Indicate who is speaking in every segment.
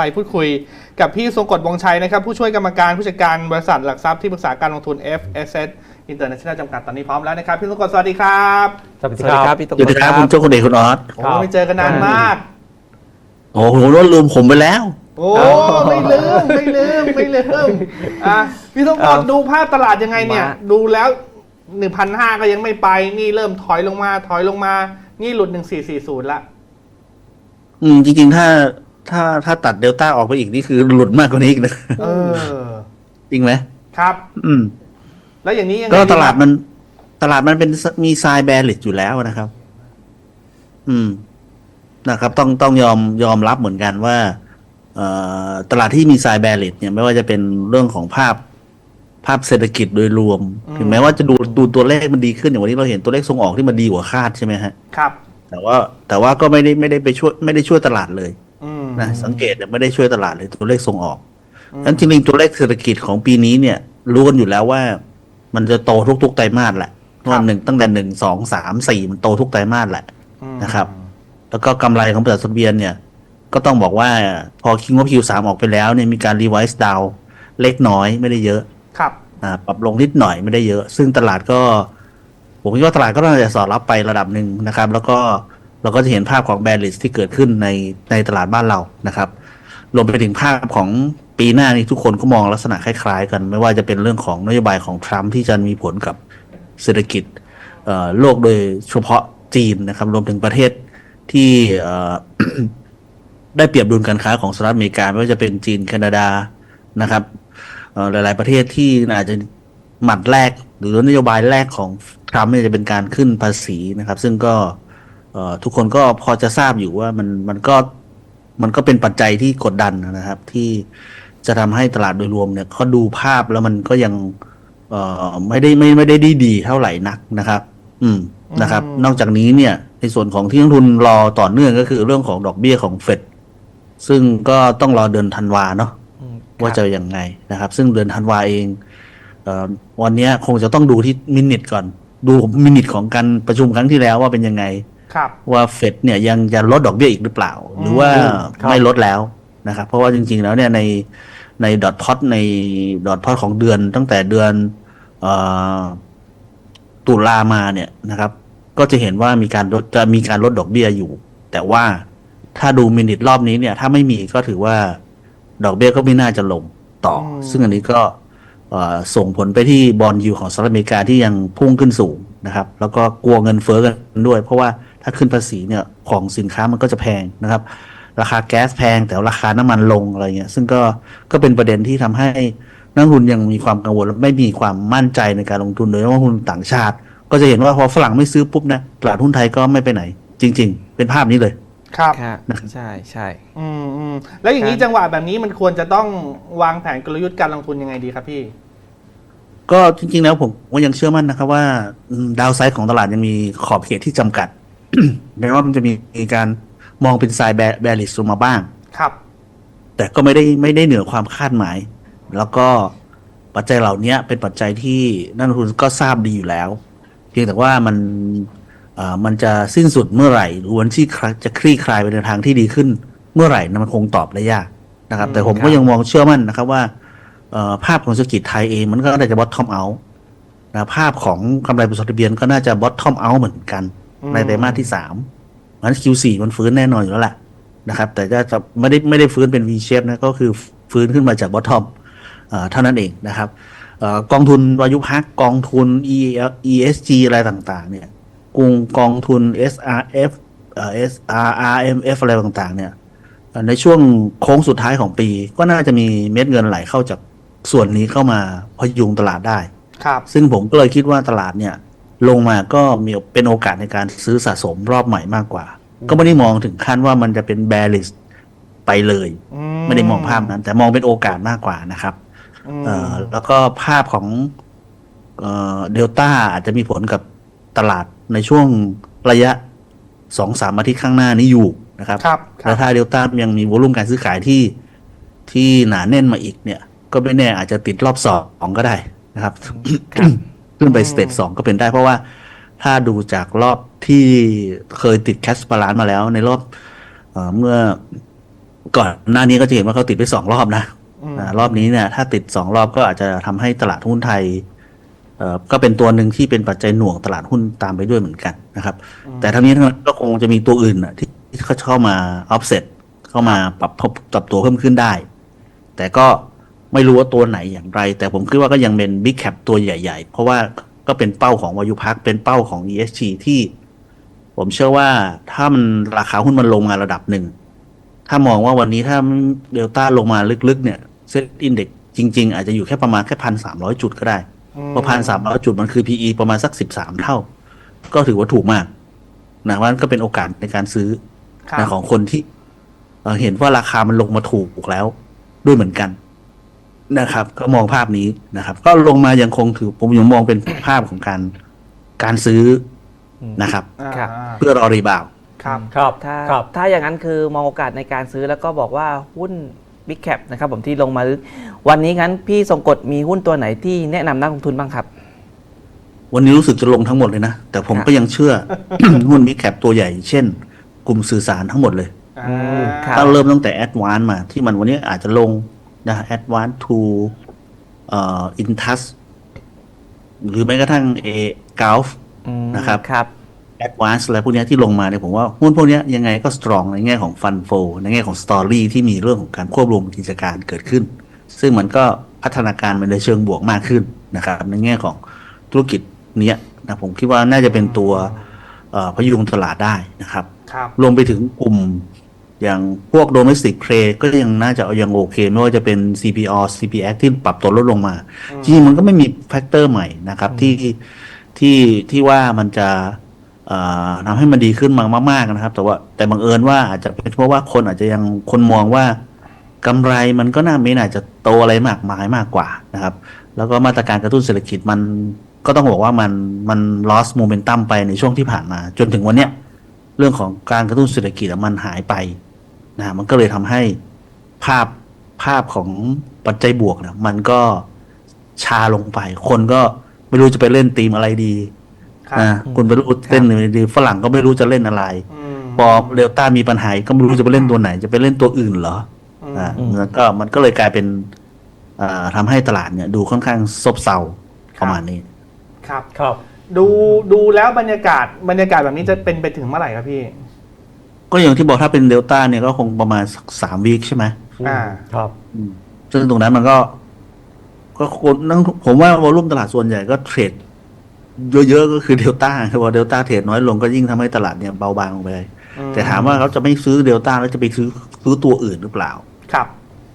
Speaker 1: ไปพูดคุยกับพี่ทรงกฎวงชัยนะครับ ผู้ช่วยกรรมการผู้จัดการบริษัทหลักทรัพย์ที่ปรึกษาการลงทุน FSS International จำกัดตอนนี้พร้อมแล้วนะครับ พี่ทรงกฎสวัสดีครับ
Speaker 2: สวัส
Speaker 3: ส
Speaker 2: ดี
Speaker 3: วัสดี
Speaker 2: ค
Speaker 3: ค
Speaker 2: รั
Speaker 3: รั
Speaker 2: บบ
Speaker 3: พี่ตุ๊ก
Speaker 4: สวัสดีครับคุณโจ้คุณเอกคุณออส
Speaker 1: โอ้
Speaker 2: ครับ
Speaker 1: ไม่เจอกันนานมาก
Speaker 4: โอ้โหรถลืมผมไปแล้ว
Speaker 1: โอ้ไม่ลืมไม่ลืมไม่ลืมอะพี่ทรงกฎดูภาพตลาดยังไงเนี่ย ดูแล้ว1,500ก็ยังไม่ไปนี่เริ่มถอยลงมาถอยลงมา นี่หลุด1440ละ
Speaker 4: อืมจริงๆถ้า ถ้าถ้าตัดเดลต้าออกไปอีกนี่คือหลุดมากกว่านี้อีกนะ
Speaker 1: เออ
Speaker 4: จริงไหม
Speaker 1: ครับ
Speaker 4: อืม
Speaker 1: แล้วอย่างนี้ยังไง
Speaker 4: ก็
Speaker 1: ดี
Speaker 4: ตลาดมัน ตลาดมันเป็นมีทรายแบริชอยู่แล้วนะครับ อืมนะครับ ต้องต้องยอมยอมรับเหมือนกันว่าเอ่อตลาดที่มีทรายแบริชเนี่ยไม่ว่าจะเป็นเรื่องของภาพภาพเศรษฐกิจโดยรวม ถึงแม้ว่าจะดูดูตัวเลขมันดีขึ้นอย่างวันนี้เราเห็นตัวเลขส่งออกที่มันดีกว่าคาดใช่ไหมฮะ
Speaker 1: ครับ
Speaker 4: แต่ว่าแต่ว่าก็ไม่ได้ไม่ได้ไปช่วยไม่ได้ช่วยตลาดเลย
Speaker 1: อืม
Speaker 4: นะสังเกตเนี่ยไม่ได้ช่วยตลาดเลยตัวเลขส่งออก
Speaker 1: อืม
Speaker 4: นั้นจริงๆตัวเลขเศรษฐกิจของปีนี้เนี่ยรู้กันอยู่แล้วว่า มันจะโตทุกๆไตรมาสแหละว่าหนึ่งตั้งแต่หนึ่งสองสามสี่มันโตทุกไตรมาสแหละ
Speaker 1: อืม
Speaker 4: นะครับ แล้วก็กำไรของบริษัทจดทะเบียนเนี่ย ก็ต้องบอกว่าพอคิงว่าคิวสามออกไปแล้วเนี่ยมีการรีไวซ์ดาวเล็กน้อยไม่ได้เยอะ
Speaker 1: ครับ
Speaker 4: อ่าปรับลงนิดหน่อยไม่ได้เยอะ ซึ่งตลาดก็ ผมคิดว่าตลาดก็น่าจะสอดรับไประดับหนึ่งนะครับ แล้วก็ เราก็จะเห็นภาพของแบรนด์ลิสที่เกิดขึ้นในในตลาดบ้านเรานะครับรวมไปถึงภาพของปีหน้านี้ทุกคนก็มองลักษณะคล้ายๆ กัน ไม่ว่าจะเป็นเรื่องของนโยบายของทรัมป์ที่จะมีผลกับเศรษฐกิจโลกโดยเฉพาะจีนนะครับ รวมถึงประเทศที่ได้เปรียบดุลการค้าของสหรัฐอเมริกาไม่ว่าจะเป็นจีนแคนาดานะครับหลาย ๆประเทศที่อาจจะหมัดแรก หรือนโยบายแรกของทรัมป์จะเป็นการขึ้นภาษีนะครับ ซึ่งก็ ทุกคนก็พอจะทราบอยู่ว่ามันมันก็มันก็เป็นปัจจัยที่กดดันนะครับ ที่จะทำให้ตลาดโดยรวมเนี่ยเขาดูภาพแล้วมันก็ยังเอ่อไม่ได้ไม่ไม่ได้ดีดีเท่าไหร่นักนะครับ อืมนะครับ
Speaker 1: อืม
Speaker 4: นอกจากนี้เนี่ย ในส่วนของที่นักลงทุนรอต่อเนื่องก็คือเรื่องของดอกเบี้ยของเฟดซึ่งก็ต้องรอเดือนธันวาเนาะ
Speaker 3: อืม
Speaker 4: ว่าจะยังไงนะครับ ซึ่งเดือนธันวาเองเออวันเนี้ยคงจะต้องดูที่มินิทก่อน ดูมินิทของการประชุมครั้งที่แล้วว่าเป็นยังไง
Speaker 1: ครับ
Speaker 4: ว่าเฟดเนี่ยยังจะลดดอกเบี้ยอีกหรือเปล่า หรือว่า
Speaker 2: ครับ
Speaker 4: ไม่ลดแล้วนะครับ เพราะว่าจริง ๆ แล้วเนี่ยในในดอทพอตในดอทพอตของเดือนตั้งแต่เดือนเอ่อตุลามาเนี่ยนะครับ ก็จะเห็นว่ามีการลดจะมีการลดดอกเบี้ยอยู่ แต่ว่าถ้าดูมินิทรอบนี้เนี่ย ถ้าไม่มีก็ถือว่าดอกเบี้ยก็ไม่น่าจะลงต่ออ
Speaker 1: ม
Speaker 4: ซึ่งอันนี้ก็เอ่อส่งผลไปที่บอลยูของสหรัฐอเมริกาที่ยังพุ่งขึ้นสูงนะครับ แล้วก็กลัวเงินเฟ้อกันด้วย เพราะว่า ถ้าขึ้นภาษีเนี่ยของสินค้ามันก็จะแพงนะครับ ราคาแก๊สแพง แต่ราคาน้ำมันลงอะไรเงี้ยซึ่งก็ก็เป็นประเด็นที่ทำให้นักลงทุนยังมีความกังวลและไม่มีความมั่นใจในการลงทุนโดยเฉพาะหุ้นต่างชาติ ก็จะเห็นว่าพอฝรั่งไม่ซื้อปุ๊บนะตลาดหุ้นไทยก็ไม่ไปไหน จริง ๆ เป็นภาพนี้เลย
Speaker 1: ครับ
Speaker 3: ครับใช่ใช่
Speaker 1: อืมอืมแล้วอย่างนี้
Speaker 3: ครับ
Speaker 1: จังหวะแบบนี้มันควรจะต้องวางแผนกลยุทธ์การลงทุนยังไงดีครับพี่
Speaker 4: ก็จริง ๆ แล้วผมก็ยังเชื่อมั่นนะครับว่าดาวไซด์ของตลาดยังมีขอบเขตที่จำกัด แม้ว่ามันจะมีการมองเป็นไซด์แบริสลงมาบ้าง
Speaker 1: ครับ
Speaker 4: แต่ก็ไม่ได้ไม่ได้เหนือความคาดหมาย แล้วก็ปัจจัยเหล่านี้เป็นปัจจัยที่นักลงทุนก็ทราบดีอยู่แล้ว เพียงแต่ว่ามันเอ่อมันจะสิ้นสุดเมื่อไหร่หรือวันที่คลายจะคลี่คลายไปในทางที่ดีขึ้น เมื่อไหร่นะมันคงตอบได้ยากนะครับ แต่ผมก็ยังมองเชื่อมั่นนะครับว่าเอ่อภาพของเศรษฐกิจไทยเองมันก็น่าจะบอททอมเอานะภาพของกำไรบริษัททะเบียนก็น่าจะบอททอมเอาเหมือนกัน
Speaker 1: อืม
Speaker 4: ในไตรมาสที่สามงั้น Q4 มันฟื้นแน่นอนอยู่แล้วแหละนะครับ แต่จะจะไม่ได้ไม่ได้ฟื้นเป็น V shape นะก็คือฟื้นขึ้นมาจาก bottom อ่าเท่านั้นเองนะครับเอ่อกองทุนวายุพักกองทุน E ESG อะไรต่างๆ เนี่ยกรุงกองทุน SRF เอ่อ SRRMF อะไรต่างๆ เนี่ยเอ่อในช่วงโค้งสุดท้ายของปี ก็น่าจะมีเม็ดเงินไหลเข้าจากส่วนนี้เข้ามาพยุงตลาดได้
Speaker 1: ครับ
Speaker 4: ซึ่งผมก็เลยคิดว่าตลาดเนี่ย ลงมาก็มีเป็นโอกาสในการซื้อสะสมรอบใหม่มากกว่า ก็ไม่ได้มองถึงขั้นว่ามันจะเป็น bearish ไปเลย
Speaker 1: อื
Speaker 4: ไม่ได้มองภาพนั้น แต่มองเป็นโอกาสมากกว่านะครับ
Speaker 1: อืม
Speaker 4: เอ่อแล้วก็ภาพของเดลต้าอาจจะมีผลกับตลาดในช่วงระยะสองสามอาทิตย์ข้างหน้านี้อยู่นะครับ
Speaker 1: ครับครั
Speaker 4: แล้
Speaker 1: บ
Speaker 4: วถ้าเดลต้ายังมีวอลุ่มการซื้อขายที่ที่หนาแน่นมาอีกเนี่ย ก็ไม่แน่อาจจะติดรอบสองก็ได้นะครับ ขึ้นไปสเตจสองก็เป็นได้เพราะว่าถ้าดูจากรอบที่เคยติดแคสปาลานมาแล้วในรอบเออเมื่อก่อนหน้านี้ก็จะเห็นว่าเขาติดไปสองรอบนะ
Speaker 1: อืม
Speaker 4: อ่ารอบนี้เนี่ยถ้าติดสองรอบก็อาจจะทำให้ตลาดหุ้นไทยเอ่อก็เป็นตัวหนึ่งที่เป็นปัจจัยหน่วงตลาดหุ้นตามไปด้วยเหมือนกันนะครับ แต่ทั้งนี้ทั้งนั้นก็คงจะมีตัวอื่นน่ะที่ที่เขาเข้ามา offset เข้ามาปรับปรับตัวเพิ่มขึ้นได้ แต่ก็ ไม่รู้ว่าตัวไหนอย่างไร แต่ผมคิดว่าก็ยังเป็น big cap ตัวใหญ่ ๆ เพราะว่าก็เป็นเป้าของวายุพักเป็นเป้าของ ESG ที่ ผมเชื่อว่าถ้ามันราคาหุ้นมันลงมาระดับหนึ่ง ถ้ามองว่าวันนี้ถ้าเดลต้าลงมาลึกๆเนี่ยเซ็ตอินเด็กจริง ๆ อาจจะอยู่แค่ประมาณแค่พันสามร้อยจุดก็ได้เพราะพันสามร้อยจุดมันคือ PE ประมาณสักสิบสามเท่า ก็ถือว่าถูกมากนะว่าก็เป็นโอกาสในการซื้อ
Speaker 1: ครับ
Speaker 4: นะของคนที่เอ่อเห็นว่าราคามันลงมาถูกแล้วด้วยเหมือนกัน นะครับ ก็มองภาพนี้นะครับ ก็ลงมายังคงถือผมยังมองเป็นภาพของการการซื้อนะครับ
Speaker 1: อ่า
Speaker 2: ครับ
Speaker 4: เพื่อรอรีบาวด์
Speaker 1: ครับ
Speaker 3: ครับ
Speaker 2: ถ้า
Speaker 3: ครับ
Speaker 2: ถ้าอย่างนั้นคือมองโอกาสในการซื้อแล้วก็บอกว่าหุ้น Big Cap นะครับผมที่ลงมาลึกวันนี้งั้นพี่ทรงกฎมีหุ้นตัวไหนที่แนะนำนักลงทุนบ้างครับ
Speaker 4: วันนี้รู้สึกจะลงทั้งหมดเลยนะ แต่ผม
Speaker 2: ครับ
Speaker 4: ก็ยังเชื่อ หุ้นมิแคปตัวใหญ่ เช่น กลุ่มสื่อสารทั้งหมดเลย
Speaker 1: อ่า
Speaker 2: อืม ครับ
Speaker 4: ถ้าเริ่มตั้งแต่แอดวานมาที่มันวันนี้อาจจะลง นะแอดวานทูเอ่ออินทัสหรือแม้กระทั่งเอกาฟ
Speaker 2: อืม
Speaker 4: นะครับ
Speaker 2: ครับ
Speaker 4: แอดวานซ์อะไรพวกเนี้ยที่ลงมาเนี่ยผมว่าหุ้นพวกเนี้ยยังไงก็สตรองในแง่ของฟันโฟในแง่ของสตอรี่ที่มีเรื่องของการควบรวมกิจการเกิดขึ้น ซึ่งมันก็พัฒนาการมันในเชิงบวกมากขึ้นนะครับ ในแง่ของธุรกิจเนี้ยนะผมคิดว่าน่าจะเป็นตัวเอ่อพยุงตลาดได้นะครับ
Speaker 1: ครับ
Speaker 4: รวมไปถึงกลุ่ม อย่างพวกโดเมสติกเพลก็ยังน่าจะยังโอเค ไม่ว่าจะเป็น CPO CPX ที่ปรับตัวลดลงมา จริงๆมันก็ไม่มีแฟกเตอร์ใหม่นะครับ ที่ที่ที่ว่ามันจะเอ่อทำให้มันดีขึ้นมามาก ๆนะครับ แต่ว่าแต่บังเอิญว่าอาจจะเป็นเพราะว่าคนอาจจะยังคนมองว่ากำไรมันก็น่าไม่น่าจะโตอะไรมากมายมากกว่านะครับ แล้วก็มาตรการกระตุ้นเศรษฐกิจมันก็ต้องบอกว่ามันมัน lost momentum ไปในช่วงที่ผ่านมา จนถึงวันเนี้ยเรื่องของการกระตุ้นเศรษฐกิจอะมันหายไป นะฮะมันก็เลยทำให้ภาพภาพของปัจจัยบวกนะมันก็ชาลงไป คนก็ไม่รู้จะไปเล่นทีมอะไรดี
Speaker 1: ครับ
Speaker 4: นะคุณไปรู้เล่นอะไรดีฝรั่งก็ไม่รู้จะเล่นอะไร
Speaker 1: อืม
Speaker 4: พอเดลต้ามีปัญหาก็ไม่รู้จะไปเล่นตัวไหน จะไปเล่นตัวอื่นเหรอ
Speaker 1: อืม
Speaker 4: อ่าแล้วก็มันก็เลยกลายเป็นอ่าทำให้ตลาดเนี่ย ดูค่อนข้างซบเซาประมาณนี้
Speaker 1: ครับ
Speaker 3: ครับ
Speaker 1: ดูดูแล้วบรรยากาศบรรยากาศแบบนี้จะเป็นไปถึงเมื่อไหร่ครับพี่
Speaker 4: ก็อย่างที่บอกถ้าเป็นเดลต้าเนี่ยก็คงประมาณสักสามวีคใช่ไหม
Speaker 1: อ่า
Speaker 3: ครับ
Speaker 4: อืมซึ่งตรงนั้นมันก็ ก็คนนั่งผมว่าวอลุ่มตลาดส่วนใหญ่ก็เทรดเยอะๆก็คือเดลต้าพอเดลต้าเทรดน้อยลงก็ยิ่งทำให้ตลาดเนี่ยเบาบางลงไป แต่ถามว่าเขาจะไม่ซื้อเดลต้าแล้วจะไปซื้อซื้อตัวอื่นหรือเปล่า
Speaker 1: ครับ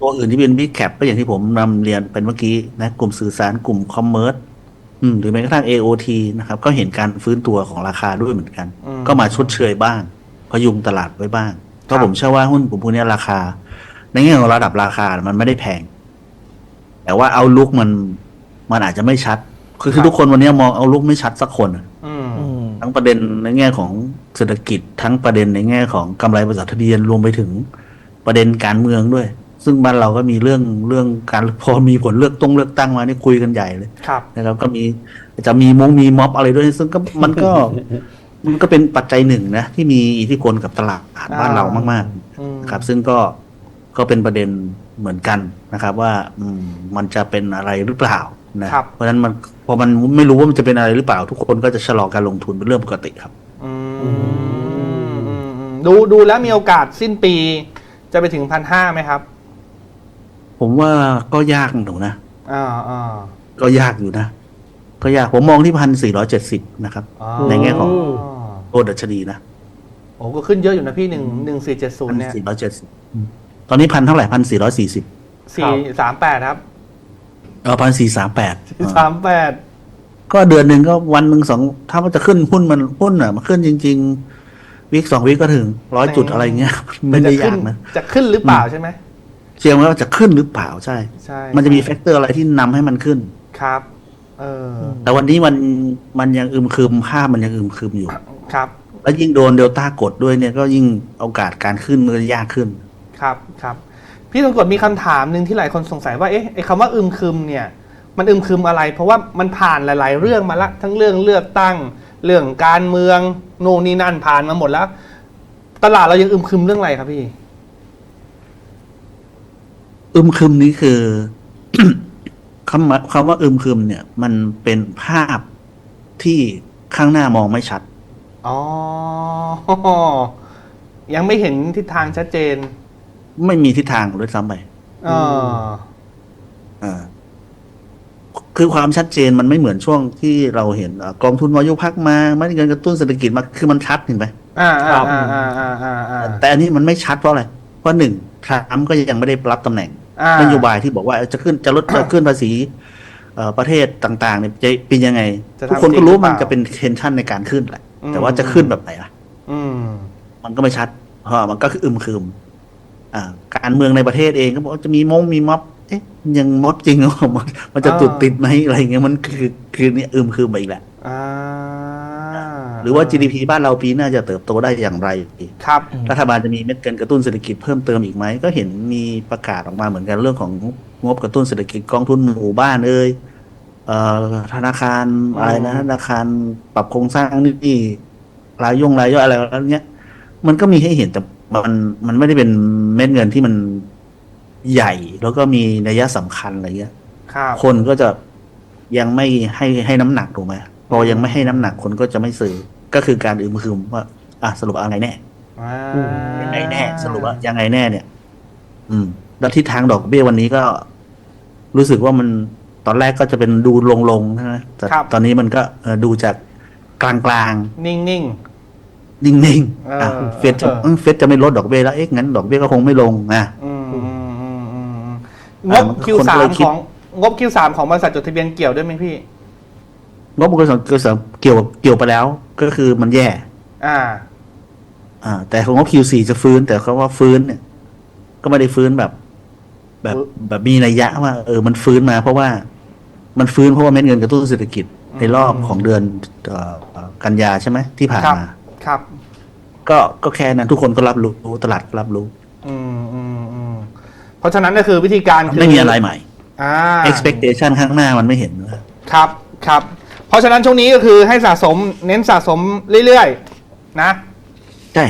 Speaker 4: ตัวอื่นที่เป็นบิ๊กแคปก็อย่างที่ผมนำเรียนเป็นเมื่อกี้นะ กลุ่มสื่อสารกลุ่มคอมเมอร์สอืมหรือแม้กระทั่ง AOT นะครับ ก็เห็นการฟื้นตัวของราคาด้วยเหมือนกัน
Speaker 1: อืม
Speaker 4: ก็มาชดเชยบ้าง พยุงตลาดไว้บ้าง
Speaker 1: ครั
Speaker 4: ก็
Speaker 1: บ
Speaker 4: ผมเชื่อว่าหุ้นกลุ่มพวกนี้ราคา ในแง่ของระดับราคามันไม่ได้แพง แต่ว่าเอาลุกมันมันอาจจะไม่ชัด คือคือทุกคนวันนี้มองเอาลุกไม่ชัดสักคนอะ
Speaker 1: อืม
Speaker 2: อืม
Speaker 4: ทั้งประเด็นในแง่ของเศรษฐกิจทั้งประเด็นในแง่ของกำไรบริษัททะเบียนรวมไปถึงประเด็นการเมืองด้วย ซึ่งบ้านเราก็มีเรื่องเรื่องการพอมีผลเลือกต้องเลือกตั้งมานี่คุยกันใหญ่เลย
Speaker 1: ครับ
Speaker 4: นะครับก็มีจะมีมงมีม็อบอะไรด้วย ซึ่งก็มันก็ มันก็เป็นปัจจัยหนึ่งนะ ที่มีอิทธิพลกับตลาดบ้านเรามาก
Speaker 1: อืม
Speaker 4: ๆครับ ซึ่งก็ก็เป็นประเด็นเหมือนกันนะครับ ว่าอืมมันจะเป็นอะไรหรือเปล่านะครับเพราะฉะนั้นมันพอมันไม่รู้ว่ามันจะเป็นอะไรหรือเปล่า ทุกคนก็จะชะลอการลงทุนเป็นเรื่องปกติครับ
Speaker 1: อืมอืมอืมดูดูแล้วมีโอกาสสิ้นปี จะไปถึงพันห้าไหมครับ
Speaker 4: ผมว่าก็ยากหนูนะ
Speaker 1: อ่าอ่า
Speaker 4: ก็ยากอยู่นะก็ยากผมมองที่พันสี่ร้อยเจ็ดสิบนะครับ ในแง่ของ ตัวดัชนีนะ
Speaker 1: โอ้ก็ขึ้นเยอะอยู่นะพี่หนึ่งหนึ่งสี่เจ็ดศูน
Speaker 4: พัน
Speaker 1: ย์เนี่ย
Speaker 4: สี่ร้อยเจ็ดสิบตอนนี้พันเท่าไหร่พันสี่ร้อยสี่สิบ
Speaker 1: สี่สามแปดครับ
Speaker 4: เออพันสี่สามแปด
Speaker 1: สามแปด
Speaker 4: ก็เดือนหนึ่งก็วันหนึ่งสองถ้ามันจะขึ้นหุ้นมันหุ้นอะมันขึ้นจริง ๆวิกสองวิกก็ถึงร้อยจุดอะไรเงี้ยไม่ได้
Speaker 1: จะขึ้
Speaker 4: ยานกนะ
Speaker 1: จะขึ้นหรือเปล่าใช่ไหม
Speaker 4: เชียงว่าจะขึ้นหรือเปล่าใช่
Speaker 1: ใช่
Speaker 4: มันจะมีแฟกเตอร์อะไรที่นำให้มันขึ้น
Speaker 1: ครับ เออ
Speaker 4: แต่วันนี้มันมันยังอึมครึมภาพมันยังอึมครึมอยู่
Speaker 1: ครับ
Speaker 4: แล้วยิ่งโดนเดลต้ากดด้วยเนี่ยก็ยิ่งโอกาสการขึ้นมันก็ยากขึ้น
Speaker 1: ครับครับ พี่ตงกฎมีคำถามหนึ่งที่หลายคนสงสัยว่าเอ๊ะไอ้คำว่าอึมครึมเนี่ย มันอึมครึมอะไร เพราะว่ามันผ่านหลาย ๆ เรื่องมาละทั้งเรื่องเลือกตั้ง เรื่องการเมืองนู่นนี่นั่นผ่านมาหมดแล้ว ตลาดเรายังอึมครึมเรื่องอะไรครับพี่
Speaker 4: อึมครึมนี้คือ คำว่าคำว่าอึมครึมเนี่ย มันเป็นภาพที่ข้างหน้ามองไม่ชัด
Speaker 1: อ๋อ ยังไม่เห็นทิศทางชัดเจน
Speaker 4: ไม่มีทิศทางด้วยซ้ำไป
Speaker 1: เออ
Speaker 4: อ่าคือความชัดเจนมันไม่เหมือนช่วงที่เราเห็นอะกองทุนวายุพักมาไม่ได้เงินกระตุ้นเศรษฐกิจมาคือมันชัดเห็นไหม
Speaker 1: อ่าอ่าอ่าอ่าอ่าอ่าอ่า
Speaker 4: แต่อันนี้มันไม่ชัดเพราะอะไรเพราะหนึ่งทรัมป์ก็ยังไม่ได้รับตำแหน่ง
Speaker 1: อ่า น
Speaker 4: โยบายที่บอกว่าจะขึ้นจะลดจะขึ้นภาษีเอ่อประเทศต่างๆเนี่ยจะเป็นยังไง
Speaker 1: จะทำ
Speaker 4: ทุกคนก็รู้
Speaker 1: จริงหรือเป
Speaker 4: มัน
Speaker 1: ล่า
Speaker 4: จะเป็นเทนชั่นในการขึ้นแหละ
Speaker 1: อืม
Speaker 4: แต่ว่าจะขึ้นแบบไหนล่ะ
Speaker 1: อืม
Speaker 4: มันก็ไม่ชัดเพราะมันก็คืออึมครึมอ่าการเมืองในประเทศเองก็บอกว่าจะมีมงมีม็อบเอ๊ะยังม็อบจริงเหรอมันมันจะ
Speaker 1: อ่า
Speaker 4: ตุดติดไหมอะไรเงี้ยมันคือคือเนี่ยอึมครึมไปอีกแหละ
Speaker 1: อ่า
Speaker 4: ห รือว่า GDP บ้านเราปีหน้าจะเติบโตได้อย่างไร
Speaker 1: ครับ
Speaker 4: รัฐบาลจะมีเม็ดเงินกระตุ้นเศรษฐกิจเพิ่มเติมอีกไหมก็เห็นมีประกาศออกมาเหมือนกันเรื่องของงบกระตุ้นเศรษฐกิจกองทุนหมู่บ้านเอ่ยเอ่อธนาคารอะไรนะ
Speaker 1: อืม
Speaker 4: ธนาคารปรับโครงสร้างนี่รายย่งรายย่อยอะไรแล้วเนี้ย มันก็มีให้เห็นแต่มันมันไม่ได้เป็นเม็ดเงินที่มันใหญ่แล้วก็มีนัยสำคัญอะไรเงี้ย
Speaker 1: ครับ
Speaker 4: คนก็จะยังไม่ให้ให้น้ำหนักถูกไหมพอยังไม่ให้น้ำหนักคนก็จะไม่ซื้อ ก็คือการอึมครึมว่า อะสรุปเอาไงแน่
Speaker 1: อ่า
Speaker 4: ยังไงแน่ สรุปว่ายังไงแน่เนี่ย อืม แล้วทิศทางดอกเบี้ยวันนี้ก็ รู้สึกว่ามันตอนแรกก็จะเป็นดูลงๆใช่ไหมแต่
Speaker 1: ครับ
Speaker 4: ตอนนี้มันก็เอ่อดูจากกลางๆ
Speaker 1: นิ่งนิ่ง
Speaker 4: นิ่งๆอะ
Speaker 1: เออ
Speaker 4: เฟดจะ
Speaker 1: เออ
Speaker 4: เฟดจะไม่ลดดอกเบี้ยแล้วเอ๊ะงั้นดอกเบี้ยก็คงไม่ลงนะ
Speaker 1: ๆอืมอืมอืมอืมอืมง
Speaker 4: อ่า
Speaker 1: บ
Speaker 4: มันก็
Speaker 1: Q
Speaker 4: คนก็
Speaker 1: สา
Speaker 4: เล
Speaker 1: ม
Speaker 4: ยคิด
Speaker 1: ของงบ Q สามของบริษัทจดทะเบียนเกี่ยวด้วยไหมพี่
Speaker 4: งบกระทรวงเกษตรเกี่ยวเกี่ยวไปแล้ว ก็คือมันแย่
Speaker 1: อ่า
Speaker 4: อ่า แต่ของงบ Q4 จะฟื้น แต่เขาว่าฟื้นเนี่ย ก็ไม่ได้ฟื้นแบบ แบบ
Speaker 1: ฟื้น
Speaker 4: แบบมีนัยยะว่า เออ มันฟื้นมา เพราะว่ามันฟื้นเพราะว่าเม็ดเงินกระตุ้นเศรษฐกิจในรอบของเดือนเอ่อเอ่อกันยาใช่ไหมที่ผ่าน
Speaker 1: ครับ
Speaker 4: มา
Speaker 1: ครับ
Speaker 4: ก็ก็แค่นั้นทุกคนก็รับรู้ตลาดก็รับรู้
Speaker 1: อืมอืมอืมเพราะฉะนั้นก็คือวิธีการคือ
Speaker 4: ไม่มีอะไรใหม่
Speaker 1: อ่า
Speaker 4: expectation ข้างหน้ามันไม่เห็นนะครับ
Speaker 1: ครับ เพราะฉะนั้นช่วงนี้ก็คือให้สะสมเน้นสะสมเรื่อยๆ นะ
Speaker 4: ใช่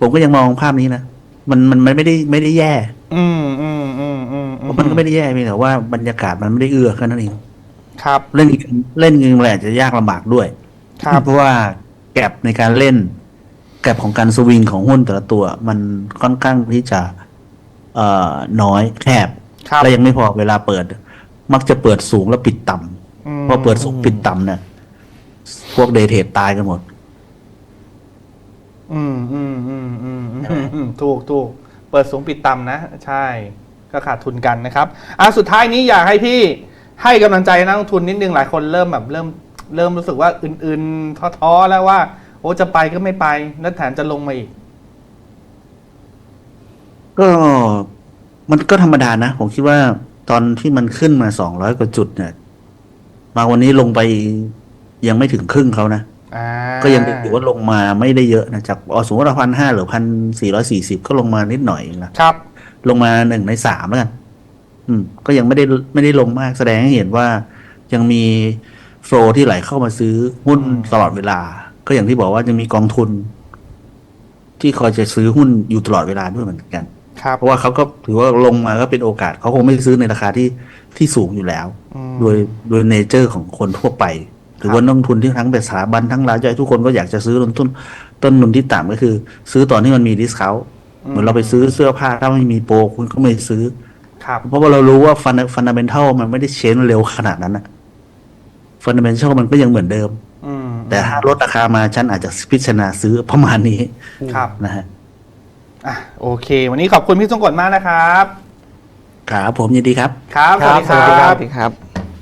Speaker 4: ผมก็ยังมองภาพนี้นะ มันมันมันไม่ได้ไม่ได้แย่
Speaker 1: อืมอืมอืมอืมอื
Speaker 4: มันก็ไม่ได้แย่เพียงแต่ว่าบรรยากาศมันไม่ได้เอื้อแค่นั้นเอง
Speaker 1: ครับ
Speaker 4: เล่นเล่นเงินมันอาจจะยากลำบากด้วย
Speaker 1: ครับ
Speaker 4: เพราะว่าแกลบในการเล่น แกลบของการสวิงของหุ้นแต่ละตัว มันค่อนข้างที่จะ เอ่อน้อยแคบ
Speaker 1: ครับ
Speaker 4: และยังไม่พอเวลาเปิด มักจะเปิดสูงแล้วปิดต่ำ
Speaker 1: อืม
Speaker 4: พอเปิดสูงปิดต่ำเนี่ยพวกเดทเทรดตายกันหมด
Speaker 1: อืมอืมอืมอืมอืมอืมถูกถูกเปิดสูงปิดต่ำนะ ใช่ ก็ขาดทุนกันนะครับอะสุดท้ายนี้อยากให้พี่ให้กำลังใจนักลงทุนนิดนึงหลายคนเริ่มแบบเริ่ม เริ่มรู้สึกว่าอื่นๆท้อๆแล้วว่า โอ้จะไปก็ไม่ไปแล้วแถมจะลงมาอีก
Speaker 4: ก็มันก็ธรรมดานะ ผมคิดว่าตอนที่มันขึ้นมาสองร้อยกว่าจุดเนี่ย มาวันนี้ลงไปยังไม่ถึงครึ่งเขานะ
Speaker 1: อ่า
Speaker 4: ก็ยังถือว่าลงมาไม่ได้เยอะนะจากอ๋อสมมติว่าพันห้าหรือพันสี่ร้อยสี่สิบก็ลงมานิดหน่อยเองนะครับ ลงมาหนึ่งในสามแล้วกันอืม ก็ยังไม่ได้ไม่ได้ลงมากแสดงให้เห็นว่ายังมีโฟลที่ไหลเข้ามาซื้อหุ้น
Speaker 1: อืม
Speaker 4: ตลอดเวลา ก็อย่างที่บอกว่ายังมีกองทุน ที่คอยจะซื้อหุ้นอยู่ตลอดเวลาด้วยเหมือนกัน
Speaker 1: ครับ
Speaker 4: เพราะว่าเขาก็ถือว่าลงมาก็เป็นโอกาสเขาคงไม่ซื้อในราคาที่ที่สูงอยู่แล้ว
Speaker 1: อืม
Speaker 4: โดยโดยเนเจอร์ของคนทั่วไปหรือว่านักลงทุนที่ทั้งเป็นสถาบันทั้งรายย่อยทุกคนก็อยากจะซื้อลงทุนต้นทุนที่ต่ำก็คือ ซื้อตอนที่มันมีดิสคาวเหมือนเราไปซื้อเสื้อผ้าถ้าไม่มีโปรคุณก็ไม่ซื้อ
Speaker 1: ครับ
Speaker 4: เพราะว่าเรารู้ว่าฟันฟันดัมเบลทัลมันไม่ได้เชนเร็วขนาดนั้นนะฟันดัมเบลทัลมันก็ยังเหมือนเดิม
Speaker 1: อืม
Speaker 4: แต่ถ้าลดราคามาฉันอาจจะพิจารณาซื้อประมาณนี้
Speaker 1: ครับ
Speaker 4: นะฮะ
Speaker 1: อะโอเค วันนี้ขอบคุณพี่ทรงกฎมากนะครับ
Speaker 4: ครับผมยินดีครับ
Speaker 1: ครับ
Speaker 2: ครับ
Speaker 1: สวัสดีครับ
Speaker 2: สวัสดีครับ